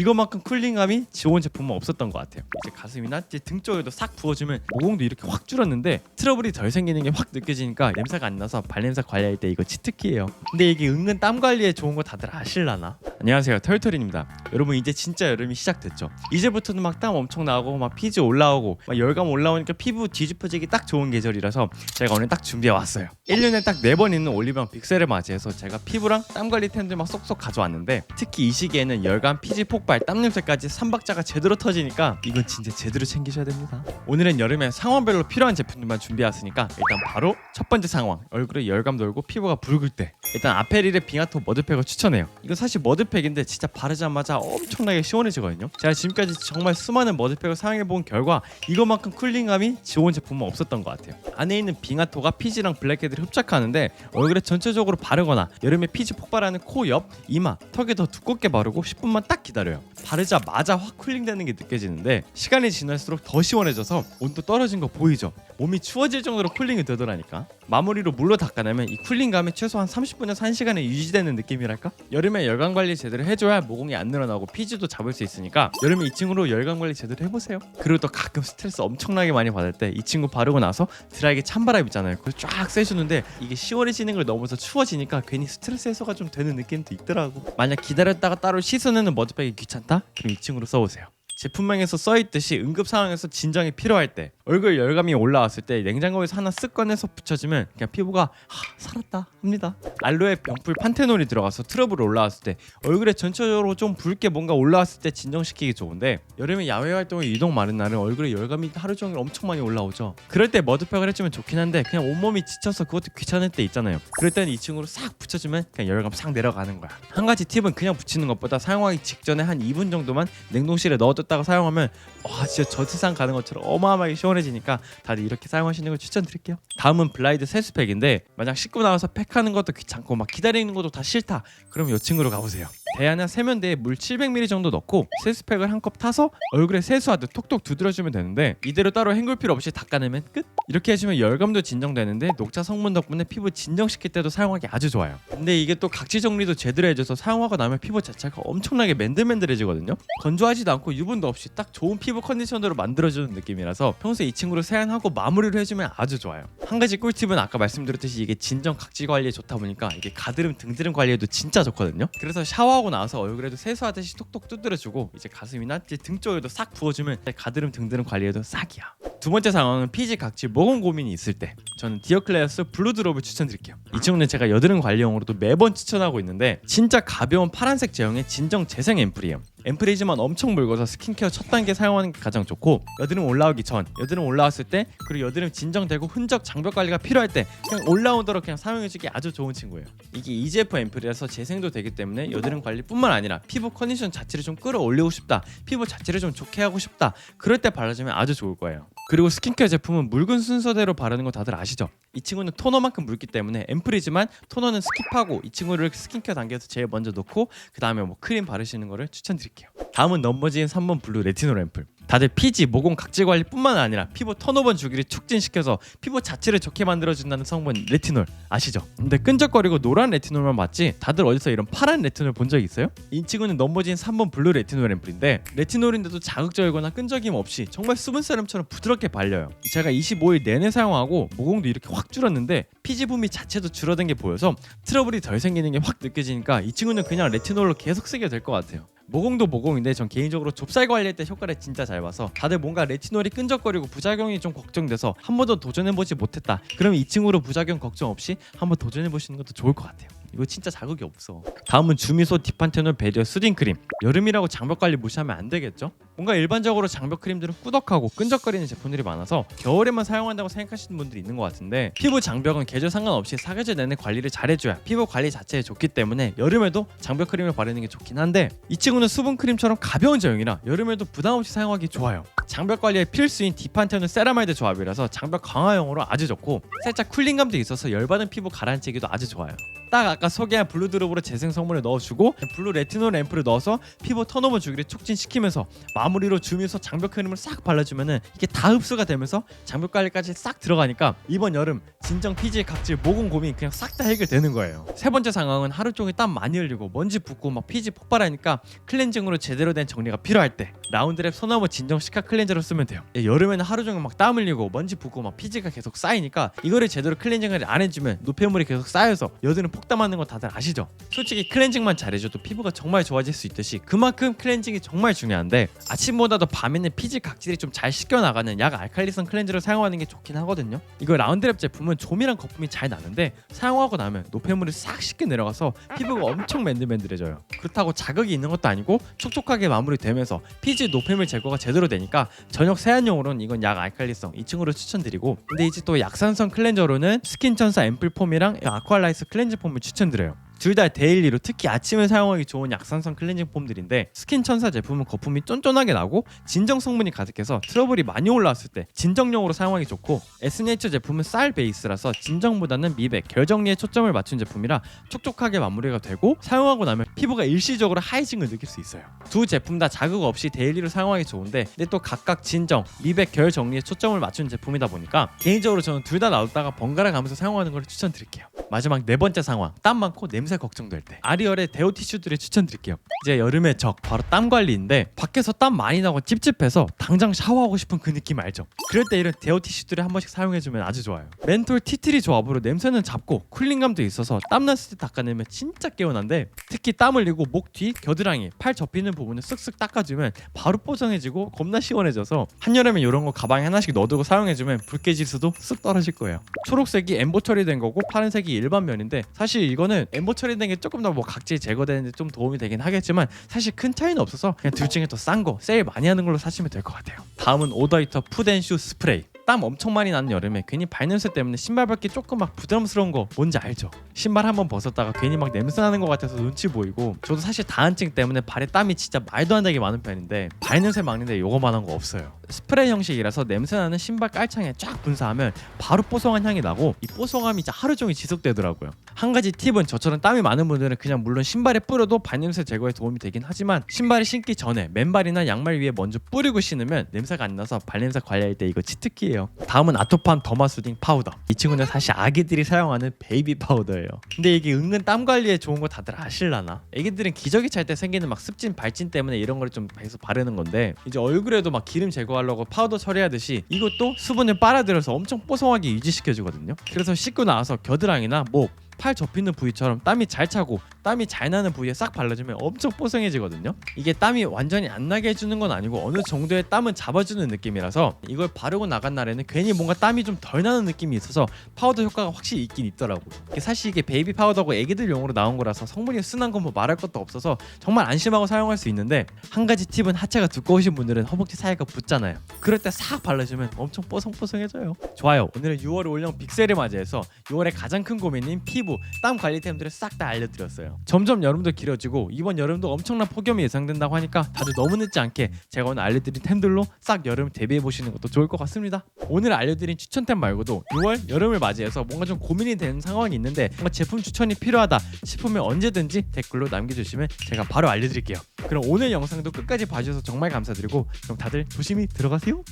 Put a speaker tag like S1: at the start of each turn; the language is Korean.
S1: 이거만큼 쿨링감이 지원 제품은 없었던 것 같아요. 이제 가슴이나 이제 등 쪽에도 싹 부어주면 모공도 이렇게 확 줄었는데 트러블이 덜 생기는 게 확 느껴지니까 냄새가 안 나서 발냄새 관리할 때 이거 치트키예요. 근데 이게 은근 땀 관리에 좋은 거 다들 아실라나? 안녕하세요 털털입니다. 여러분 이제 진짜 여름이 시작됐죠. 이제부터는 막 땀 엄청 나고 막 피지 올라오고 막 열감 올라오니까 피부 뒤집어지기 딱 좋은 계절이라서 제가 오늘 딱 준비해 왔어요. 1년에 딱 4번 있는 올리브영 빅셀을 맞이해서 제가 피부랑 땀 관리 템들 막 쏙쏙 가져왔는데 특히 이 시기에는 열감, 피지 폭발, 땀 냄새까지 삼박자가 제대로 터지니까 이건 진짜 제대로 챙기셔야 됩니다. 오늘은 여름에 상황별로 필요한 제품들만 준비해왔으니까 일단 바로 첫 번째 상황 얼굴에 열감 돌고 피부가 붉을 때 일단 아페릴의 빙하토 머드팩을 추천해요. 이거 사실 머드 팩인데 진짜 바르자마자 엄청나게 시원해지거든요. 제가 지금까지 정말 수많은 머드팩을 사용해본 결과 이거만큼 쿨링감이 지원 제품은 없었던 것 같아요. 안에 있는 빙하토가 피지랑 블랙헤드를 흡착하는데 얼굴에 전체적으로 바르거나 여름에 피지 폭발하는 코 옆, 이마, 턱에 더 두껍게 바르고 10분만 딱 기다려요. 바르자마자 확 쿨링되는 게 느껴지는데 시간이 지날수록 더 시원해져서 온도 떨어진 거 보이죠? 몸이 추워질 정도로 쿨링이 되더라니까. 마무리로 물로 닦아내면 이 쿨링감이 최소 한 30분에서 1시간에 유지되는 느낌이랄까? 여름에 열감 관리 제대로 해줘야 모공이 안 늘어나고 피지도 잡을 수 있으니까 여름에 이 친구로 열감 관리 제대로 해보세요. 그리고 또 가끔 스트레스 엄청나게 많이 받을 때 이 친구 바르고 나서 드라이기 찬바람 있잖아요. 그걸 쫙 쐬주는데 이게 시원해지는 걸 넘어서 추워지니까 괜히 스트레스 해소가 좀 되는 느낌도 있더라고. 만약 기다렸다가 따로 씻어내는 머드팩이 귀찮다? 그럼 이 친구로 써보세요. 제품명에서 써 있듯이 응급 상황에서 진정이 필요할 때 얼굴 열감이 올라왔을 때 냉장고에서 하나 쓱 꺼내서 붙여주면 그냥 피부가 하, 살았다 합니다. 알로에 병풀 판테놀이 들어가서 트러블 올라왔을 때 얼굴에 전체적으로 좀 붉게 뭔가 올라왔을 때 진정시키기 좋은데 여름에 야외 활동에 유독 많은 날은 얼굴에 열감이 하루 종일 엄청 많이 올라오죠. 그럴 때 머드팩을 해주면 좋긴 한데 그냥 온몸이 지쳐서 그것도 귀찮을 때 있잖아요. 그럴 때는 이 친구로 싹 붙여주면 그냥 열감 싹 내려가는 거야. 한 가지 팁은 그냥 붙이는 것보다 사용하기 직전에 한 2분 정도만 냉동실에 넣어뒀 다가 사용하면 와 진짜 저 세상 가는 것처럼 어마어마하게 시원해지니까 다들 이렇게 사용하시는 걸 추천드릴게요. 다음은 블라이드 세수팩인데 만약 씻고 나와서 팩하는 것도 귀찮고 막 기다리는 것도 다 싫다. 그럼 이 친구로 가보세요. 대야나 세면대에 물 700ml 정도 넣고 세수팩을 한 컵 타서 얼굴에 세수하듯 톡톡 두드려주면 되는데 이대로 따로 헹굴 필요 없이 닦아내면 끝. 이렇게 해주면 열감도 진정되는데 녹차 성분 덕분에 피부 진정시킬 때도 사용하기 아주 좋아요. 근데 이게 또 각질 정리도 제대로 해줘서 사용하고 나면 피부 자체가 엄청나게 맨들맨들해지거든요. 건조하지도 않고 유분 도 없이 딱 좋은 피부 컨디션으로 만들어주는 느낌이라서 평소에 이 친구를 세안하고 마무리를 해주면 아주 좋아요. 한 가지 꿀팁은 아까 말씀드렸듯이 이게 진정 각질 관리에 좋다 보니까 이게 가드름 등드름 관리에도 진짜 좋거든요. 그래서 샤워하고 나서 얼굴에도 세수하듯이 톡톡 두드려주고 이제 가슴이나 등 쪽에도 싹 부어주면 가드름 등드름 관리에도 싹이야. 두 번째 상황은 피지 각질 모공 고민이 있을 때 저는 디어클레어스 블루드롭을 추천드릴게요. 이 친구는 제가 여드름 관리용으로도 매번 추천하고 있는데 진짜 가벼운 파란색 제형의 진정 재생 앰플이에요. 앰플이지만 엄청 묽어서 스킨케어 첫 단계 사용하는 게 가장 좋고 여드름 올라오기 전, 여드름 올라왔을 때 그리고 여드름 진정되고 흔적 장벽 관리가 필요할 때 그냥 올라오도록 그냥 사용해주기 아주 좋은 친구예요. 이게 EGF 앰플이라서 재생도 되기 때문에 여드름 관리뿐만 아니라 피부 컨디션 자체를 좀 끌어올리고 싶다, 피부 자체를 좀 좋게 하고 싶다 그럴 때 발라주면 아주 좋을 거예요. 그리고 스킨케어 제품은 묽은 순서대로 바르는 거 다들 아시죠? 이 친구는 토너만큼 묽기 때문에 앰플이지만 토너는 스킵하고 이 친구를 스킨케어 단계에서 제일 먼저 넣고 그 다음에 뭐 크림 바르시는 거를 추천드릴게요. 다음은 넘버진 3번 블루 레티놀 앰플. 다들 피지, 모공 각질 관리뿐만 아니라 피부 턴오버 주기를 촉진시켜서 피부 자체를 좋게 만들어준다는 성분 레티놀 아시죠? 근데 끈적거리고 노란 레티놀만 맞지 다들 어디서 이런 파란 레티놀 본 적 있어요? 이 친구는 넘버진 3번 블루 레티놀 앰플인데 레티놀인데도 자극적이거나 끈적임 없이 정말 수분 세럼처럼 부드럽게 발려요. 제가 25일 내내 사용하고 모공도 이렇게 확 줄었는데 피지 분비 자체도 줄어든 게 보여서 트러블이 덜 생기는 게 확 느껴지니까 이 친구는 그냥 레티놀로 계속 쓰게 될 것 같아요. 모공도 모공인데 전 개인적으로 좁쌀 관리할 때 효과를 진짜 잘 봐서 다들 뭔가 레티놀이 끈적거리고 부작용이 좀 걱정돼서 한 번도 도전해보지 못했다. 그럼 이 친구로 부작용 걱정 없이 한번 도전해보시는 것도 좋을 것 같아요 이거 진짜 자극이 없어 다음은 주미소 디판테놀 베리어 수딩 크림 여름이라고 장벽 관리 무시하면 안 되겠죠? 뭔가 일반적으로 장벽 크림들은 꾸덕하고 끈적거리는 제품들이 많아서 겨울에만 사용한다고 생각하시는 분들이 있는 것 같은데 피부 장벽은 계절 상관없이 사계절 내내 관리를 잘해줘야 피부 관리 자체에 좋기 때문에 여름에도 장벽 크림을 바르는 게 좋긴 한데 이 친구는 수분 크림처럼 가벼운 제형이라 여름에도 부담 없이 사용하기 좋아요. 장벽 관리에 필수인 디판테놀 세라마이드 조합이라서 장벽 강화용으로 아주 좋고 살짝 쿨링감도 있어서 열받은 피부 가라앉히기도 아주 좋아요. 딱 아까 소개한 블루 드롭으로 재생 성분을 넣어주고 블루 레티놀 앰플을 넣어서 피부 턴오버 주기를 촉진시키면서 마무리로 주면서 장벽 크림을 싹 발라주면은 이게 다 흡수가 되면서 장벽 관리까지 싹 들어가니까 이번 여름 진정 피지 각질 모공 고민 그냥 싹 다 해결되는 거예요. 세 번째 상황은 하루 종일 땀 많이 흘리고 먼지 붓고 막 피지 폭발하니까 클렌징으로 제대로 된 정리가 필요할 때 라운드랩 소나무 진정 시카 클렌저를 쓰면 돼요. 예, 여름에는 하루 종일 막 땀 흘리고 먼지 붓고 막 피지가 계속 쌓이니까 이거를 제대로 클렌징을 안 해주면 노폐물이 계속 쌓여서 여드름 폭담하는 거 다들 아시죠? 솔직히 클렌징만 잘해줘도 피부가 정말 좋아질 수 있듯이 그만큼 클렌징이 정말 중요한데 아침보다도 밤에는 피지 각질이 좀 잘 씻겨 나가는 약 알칼리성 클렌저를 사용하는 게 좋긴 하거든요. 이거 라운드랩 제품은 좀이랑 거품이 잘 나는데 사용하고 나면 노폐물이 싹 씻겨 내려가서 피부가 엄청 맨들맨들해져요. 그렇다고 자극이 있는 것도 아니고 촉촉하게 마무리되면서 피지 노폐물 제거가 제대로 되니까 저녁 세안용으로는 이건 약 알칼리성 2층으로 추천드리고 근데 이제 또 약산성 클렌저로는 스킨 천사 앰플폼이랑 아쿠아라이스 클렌즈 폼을 추천드려요. 둘 다 데일리로 특히 아침에 사용하기 좋은 약산성 클렌징 폼들인데 스킨 천사 제품은 거품이 쫀쫀하게 나고 진정 성분이 가득해서 트러블이 많이 올라왔을 때 진정용으로 사용하기 좋고 에스네이처 제품은 쌀 베이스라서 진정보다는 미백, 결 정리에 초점을 맞춘 제품이라 촉촉하게 마무리가 되고 사용하고 나면 피부가 일시적으로 하이징을 느낄 수 있어요. 두 제품 다 자극 없이 데일리로 사용하기 좋은데 근데 또 각각 진정, 미백, 결 정리에 초점을 맞춘 제품이다 보니까 개인적으로 저는 둘다 놔뒀다가 번갈아 가면서 사용하는 걸 추천드릴게요. 마지막 네 번째 상황 땀 많고 냄새 걱정될 때. 아리얼의 데오 티슈들을 추천드릴게요. 이제 여름의 적 바로 땀 관리인데 밖에서 땀 많이 나고 찝찝해서 당장 샤워하고 싶은 그 느낌 알죠? 그럴 때 이런 데오 티슈들을 한 번씩 사용해주면 아주 좋아요. 멘톨 티트리 조합으로 냄새는 잡고 쿨링감도 있어서 땀 났을 때 닦아내면 진짜 개운한데 특히 땀 흘리고 목 뒤 겨드랑이 팔 접히는 부분을 쓱쓱 닦아주면 바로 뽀송해지고 겁나 시원해져서 한여름에 이런 거 가방에 하나씩 넣어두고 사용해주면 붉게 지수도 쓱 떨어질 거예요. 초록색이 엠보 처리된 거고 파란색이 일반 면인데 사실 이거는 엠보 처리된 게 조금 더 뭐 각질 제거되는데 좀 도움이 되긴 하겠지만 사실 큰 차이는 없어서 그냥 둘 중에 더 싼 거 세일 많이 하는 걸로 사시면 될 것 같아요. 다음은 오더히터 푸덴슈 스프레이 땀 엄청 많이 나는 여름에 괜히 발냄새 때문에 신발 벗기 조금 막 부담스러운 거 뭔지 알죠? 신발 한번 벗었다가 괜히 막 냄새 나는 것 같아서 눈치 보이고 저도 사실 다한증 때문에 발에 땀이 진짜 말도 안 되게 많은 편인데 발냄새 막는데 요거만한 거 없어요. 스프레이 형식이라서 냄새 나는 신발 깔창에 쫙 분사하면 바로 뽀송한 향이 나고 이 뽀송함이 진짜 하루 종일 지속되더라고요. 한 가지 팁은 저처럼 땀이 많은 분들은 그냥 물론 신발에 뿌려도 발냄새 제거에 도움이 되긴 하지만 신발을 신기 전에 맨발이나 양말 위에 먼저 뿌리고 신으면 냄새가 안 나서 발냄새 관리할 때 이거 치트키예요 다음은 아토판 더마수딩 파우더. 이 친구는 사실 아기들이 사용하는 베이비 파우더예요. 근데 이게 은근 땀 관리에 좋은 거 다들 아실라나? 애기들은 기저귀 찰 때 생기는 막 습진 발진 때문에 이런 걸 좀 계속 바르는 건데 이제 얼굴에도 막 기름 제거하려고 파우더 처리하듯이 이것도 수분을 빨아들여서 엄청 뽀송하게 유지시켜주거든요. 그래서 씻고 나와서 겨드랑이나 목 팔 접히는 부위처럼 땀이 잘 차고 땀이 잘 나는 부위에 싹 발라주면 엄청 뽀송해지거든요. 이게 땀이 완전히 안 나게 해주는 건 아니고 어느 정도의 땀은 잡아주는 느낌이라서 이걸 바르고 나간 날에는 괜히 뭔가 땀이 좀 덜 나는 느낌이 있어서 파우더 효과가 확실히 있긴 있더라고요. 사실 이게 베이비 파우더고 애기들 용으로 나온 거라서 성분이 순한 건 뭐 말할 것도 없어서 정말 안심하고 사용할 수 있는데 한 가지 팁은 하체가 두꺼우신 분들은 허벅지 사이가 붙잖아요. 그럴 때 싹 발라주면 엄청 뽀송뽀송해져요. 좋아요. 오늘은 6월 올영 빅세를 맞이해서 6월의 가장 큰 고민인 피부, 땀 관리템들을 싹 다 알려드렸어요. 점점 여름도 길어지고 이번 여름도 엄청난 폭염이 예상된다고 하니까 다들 너무 늦지 않게 제가 오늘 알려드린 템들로 싹 여름 대비해 보시는 것도 좋을 것 같습니다. 오늘 알려드린 추천템 말고도 6월 여름을 맞이해서 뭔가 좀 고민이 되는 상황이 있는데 뭔가 제품 추천이 필요하다 싶으면 언제든지 댓글로 남겨주시면 제가 바로 알려드릴게요. 그럼 오늘 영상도 끝까지 봐주셔서 정말 감사드리고 그럼 다들 조심히 들어가세요.